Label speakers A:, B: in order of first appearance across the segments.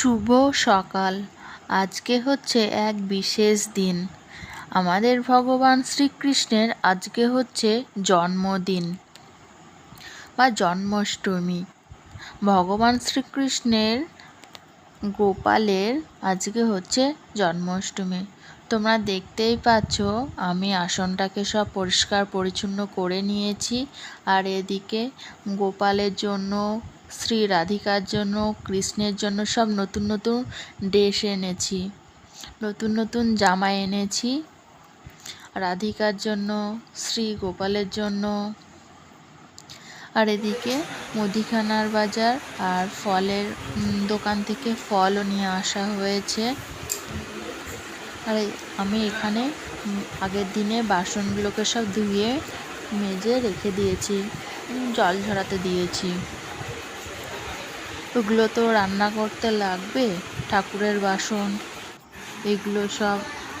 A: শুভ সকাল। আজকে হচ্ছে এক বিশেষ দিন। আমাদের ভগবান শ্রীকৃষ্ণের আজকে হচ্ছে জন্মদিন বা জন্মাষ্টমী। ভগবান শ্রীকৃষ্ণের গোপালের আজকে হচ্ছে জন্মাষ্টমী। তোমরা দেখতেই পাচ্ছ, আমি আসনটাকে সব পরিষ্কার পরিচ্ছন্ন করে নিয়েছি। আর এদিকে গোপালের জন্য শ্রী রাধিকার জন্য, কৃষ্ণের জন্য সব নতুন নতুন ড্রেস এনেছি, নতুন নতুন জামা এনেছি। রাধিকার জন্য, শ্রী গোপালের জন্য। আর এদিকে মুদিখানার বাজার আর ফলের দোকান থেকে ফলও নিয়ে আসা হয়েছে। আর আমি এখানে আগের দিনে বাসনগুলোকে সব ধুয়ে, মেজে রেখে দিয়েছি জল ঝরাতে দিয়েছি। ওগুলো তো রান্না করতে লাগবে, ঠাকুরের বাসন। এগুলো সব,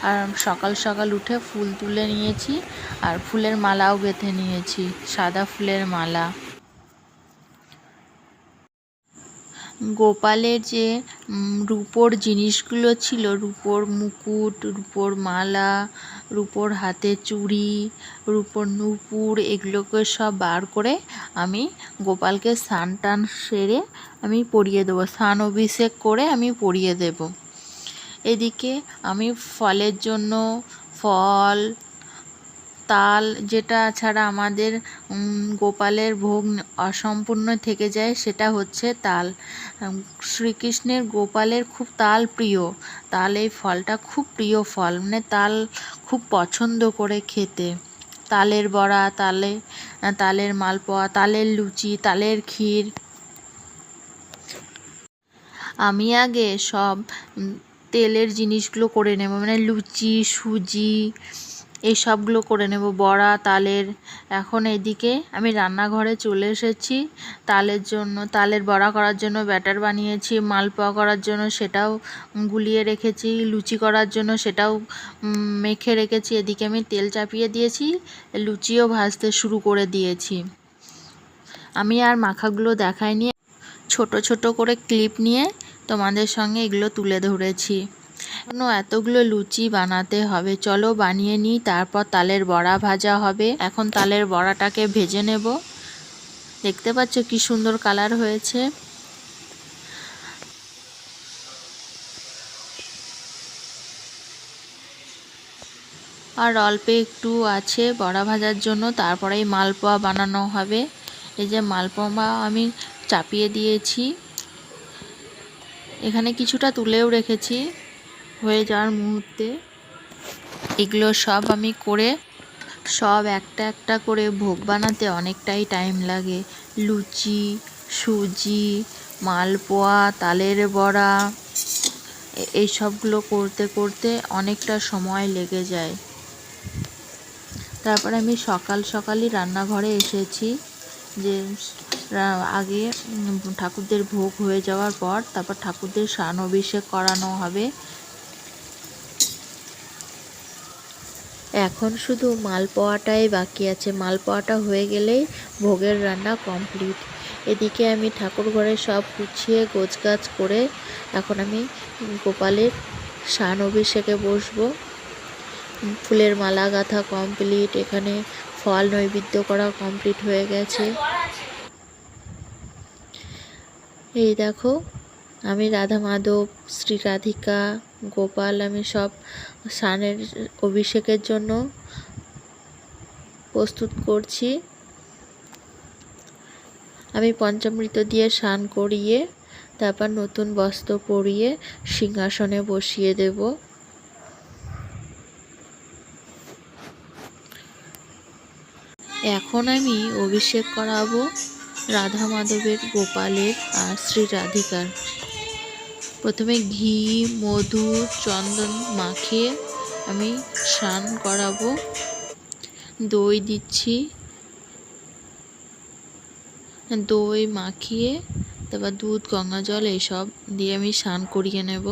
A: আর সকাল সকাল উঠে ফুল তুলে নিয়েছি, আর ফুলের মালাও গেঁথে নিয়েছি, সাদা ফুলের মালা। গোপালের যে রূপোর জিনিসগুলো ছিল, রূপোর মুকুট, রূপোর মালা, রূপোর হাতে চুড়ি, রূপোর নূপুর, এগুলোকে সব বার করে আমি গোপালকে স্নান টান সেরে আমি পরিয়ে দেবো। স্নান অভিষেক করে আমি পরিয়ে দেব। এদিকে আমি ফলের জন্য ফল তাল যেটা ছাড়া আমাদের গোপালের ভোগ অসম্পূর্ণ থেকে যায় সেটা হচ্ছে তাল। শ্রীকৃষ্ণের গোপালের খুব তাল প্রিয়। তাল এই ফলটা খুব প্রিয় ফল। মানে তাল খুব পছন্দ করে খেতে। তালের বড়া, তালে, তালের মালপোয়া, তালের লুচি, তালের ক্ষীর। আমি আগে সব তেলের জিনিসগুলো করে নেব। মানে লুচি, সুজি এই সবগুলো করে নেব। বড়া, তালের। এখন এদিকে আমি রান্নাঘরে চলে এসেছি। তালের জন্য, তালের বড়া করার জন্য ব্যাটার বানিয়েছি, মালপোয়া করার জন্য সেটাও গুলিয়ে রেখেছি, লুচি করার জন্য সেটাও মেখে রেখেছি। এদিকে আমি তেল চাপিয়ে দিয়েছি, লুচিও ভাজতে শুরু করে দিয়েছি। আমি আর মাখাগুলো দেখাইনি। ছোট ছোট করে ক্লিপ নিয়ে তোমাদের সঙ্গে এগুলো তুলে ধরেছি। এখনও এতগুলো লুচি বানাতে হবে। চলো বানিয়ে নিই, তারপর তালের বড়া ভাজা হবে। এখন তালের বড়াটাকে ভেজে নেব। দেখতে পাচ্ছ কি সুন্দর কালার হয়েছে। আর অল্প একটু আছে বড়া ভাজার জন্য, তারপরেই মালপোয়া বানানো হবে। এই যে মালপোয়া আমি চাপিয়ে দিয়েছি। এখানে কিছুটা তুলেও রেখেছি। হয়ে যাওয়ার মুহূর্তে এগুলো সব আমি করে, সব একটা একটা করে ভোগ বানাতে অনেকটাই টাইম লাগে। লুচি, সুজি, মালপোয়া, তালের বড়া এই সবগুলো করতে করতে অনেকটা সময় লেগে যায়। তারপরে আমি সকাল সকালই রান্নাঘরে এসেছি। যে আগে ঠাকুরদের ভোগ হয়ে যাওয়ার পর তারপর ঠাকুরদের স্নান অভিষেক করানো হবে। এখন শুধু মালপোয়াটাই বাকি আছে। মালপোয়াটা হয়ে গেলেই ভোগের রান্না কমপ্লিট। এদিকে আমি ঠাকুর ঘরে সব গুছিয়ে গোছগাছ করে এখন আমি গোপালের স্নান অভিষেকে বসবো। ফুলের মালা, গাঁথা কমপ্লিট। এখানে ফল নৈবেদ্য করা কমপ্লিট হয়ে গেছে। এই দেখো, আমি রাধা মাধব, শ্রী রাধিকা গোপাল, আমি সব স্নানের অভিষেকের জন্য প্রস্তুত করছি। আমি পঞ্চামৃত দিয়ে স্নান করিয়ে, তারপর নতুন বস্ত্র পরিয়ে সিংহাসনে বসিয়ে দেব। এখন আমি অভিষেক করাবো রাধা মাধবের গোপালের আর শ্রী রাধিকার। প্রথমে ঘি, মধু, চন্দন মাখিয়ে আমি স্নান করাবো। দই দিচ্ছি। দই মাখিয়ে, তারপর দুধ, গঙ্গা জল এইসব দিয়ে আমি স্নান করিয়ে নেব।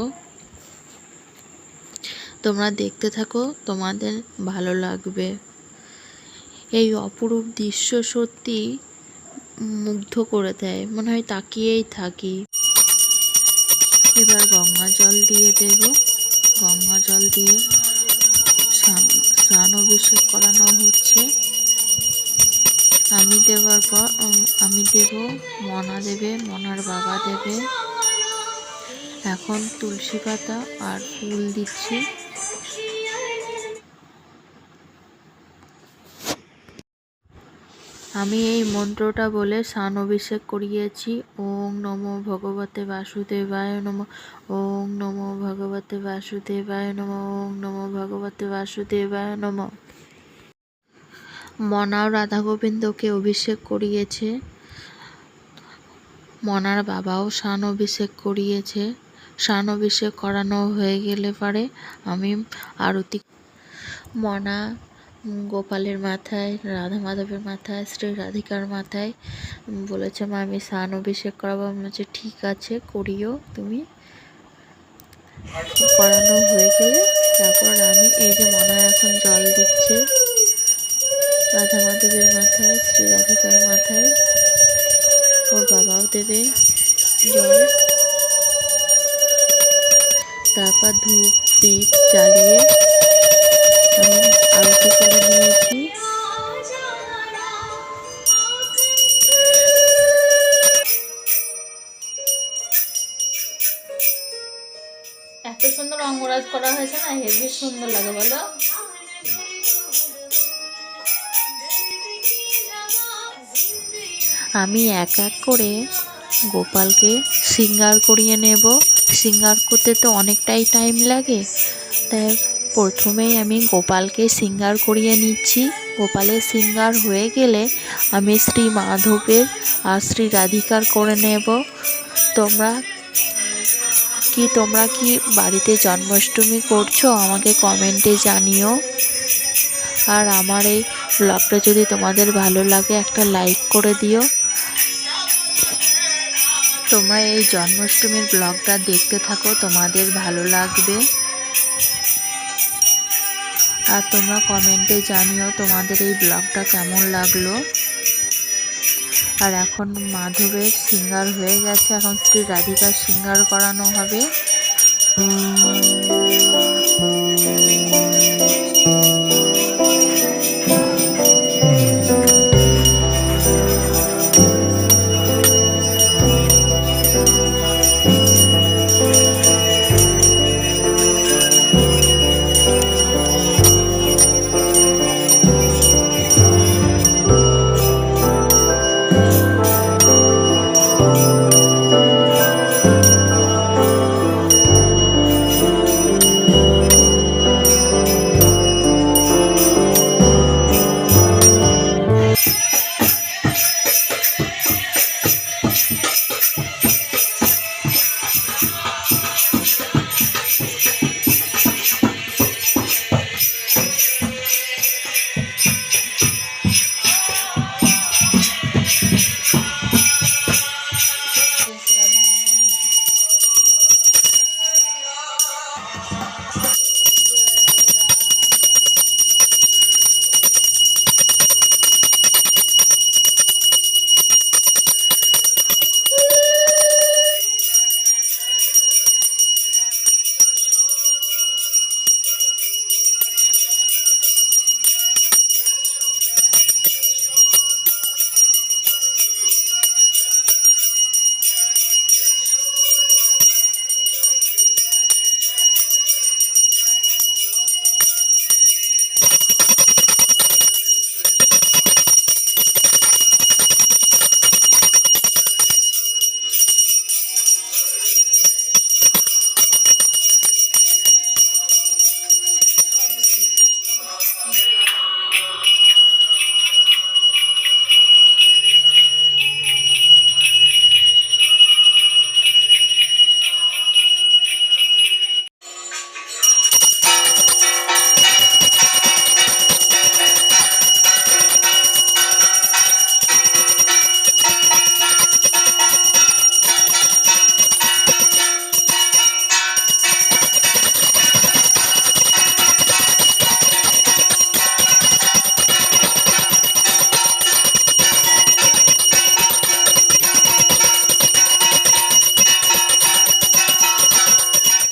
A: তোমরা দেখতে থাকো, তোমাদের ভালো লাগবে। এই অপরূপ দৃশ্য সত্যি মুগ্ধ করে দেয়, মনে হয় তাকিয়েই থাকি। এবার গঙ্গা জল দিয়ে দেব। গঙ্গা জল দিয়ে স্নান- অভিষেক করানো হচ্ছে। আমি দেওয়ার পর আমি দেব, মনা দেবে, মনার বাবা দেবে। এখন তুলসী পাতা আর ফুল দিচ্ছি। আমি এই মন্ত্রটা বলে স্নান অভিষেক করিয়েছি। ওং নমো ভগবতে বাসুদেবায় নম। ওং নমো ভগবতে বাসুদেবায় নম। ওং নমো ভগবতে বাসুদেবায় নম। মনাও রাধা গোবিন্দকে অভিষেক করিয়েছে। মনার বাবাও স্নান অভিষেক করিয়েছে। স্নান অভিষেক করানো হয়ে গেলে পরে আমি আরতি মনা গোপালের মাথায়, রাধা মাধবের মাথায়, শ্রী রাধিকার মাথায়। বলেছে, মা, আমি স্নান অভিষেক করাবো। আমি বলছি, ঠিক আছে, করিও তুমি। করানো হয়ে গেলে তারপর আমি এই যে মনা এখন জল দিচ্ছে, রাধা মাধবের মাথায়, শ্রী রাধিকার মাথায়, ওর বাবাও দেবে জল। তারপর ধূপ, দীপ জ্বালিয়ে আমি আরতি করে নিয়েছি এত সুন্দর অঙ্গরাজ করা হয়েছে না হেভি সুন্দর লাগে বলো। আমি এক এক করে গোপালকে সিঙ্গার করিয়ে নেব। সিঙ্গার করতে তো অনেকটাই টাইম লাগে। তাই প্রথমেই আমি গোপালকে সিঙ্গার করিয়ে নিচ্ছি। গোপালের সিঙ্গার হয়ে গেলে আমি শ্রী মাধবের আর শ্রী রাধিকার করে নেব। তোমরা কি তোমরা কি বাড়িতে জন্মাষ্টমী করছ আমাকে কমেন্টে জানিও। আর আমার এই ব্লগটা যদি তোমাদের ভালো লাগে একটা লাইক করে দিও। তোমরা এই জন্মাষ্টমীর ব্লগটা দেখতে থাকো, তোমাদের ভালো লাগবে। আর তোমরা কমেন্টে জানিও তোমাদের এই ব্লগটা কেমন লাগল। আর এখন মাধবের সিঙ্গার হয়ে গেছে, এখন শ্রী রাধিকার সিঙ্গার করানো হবে।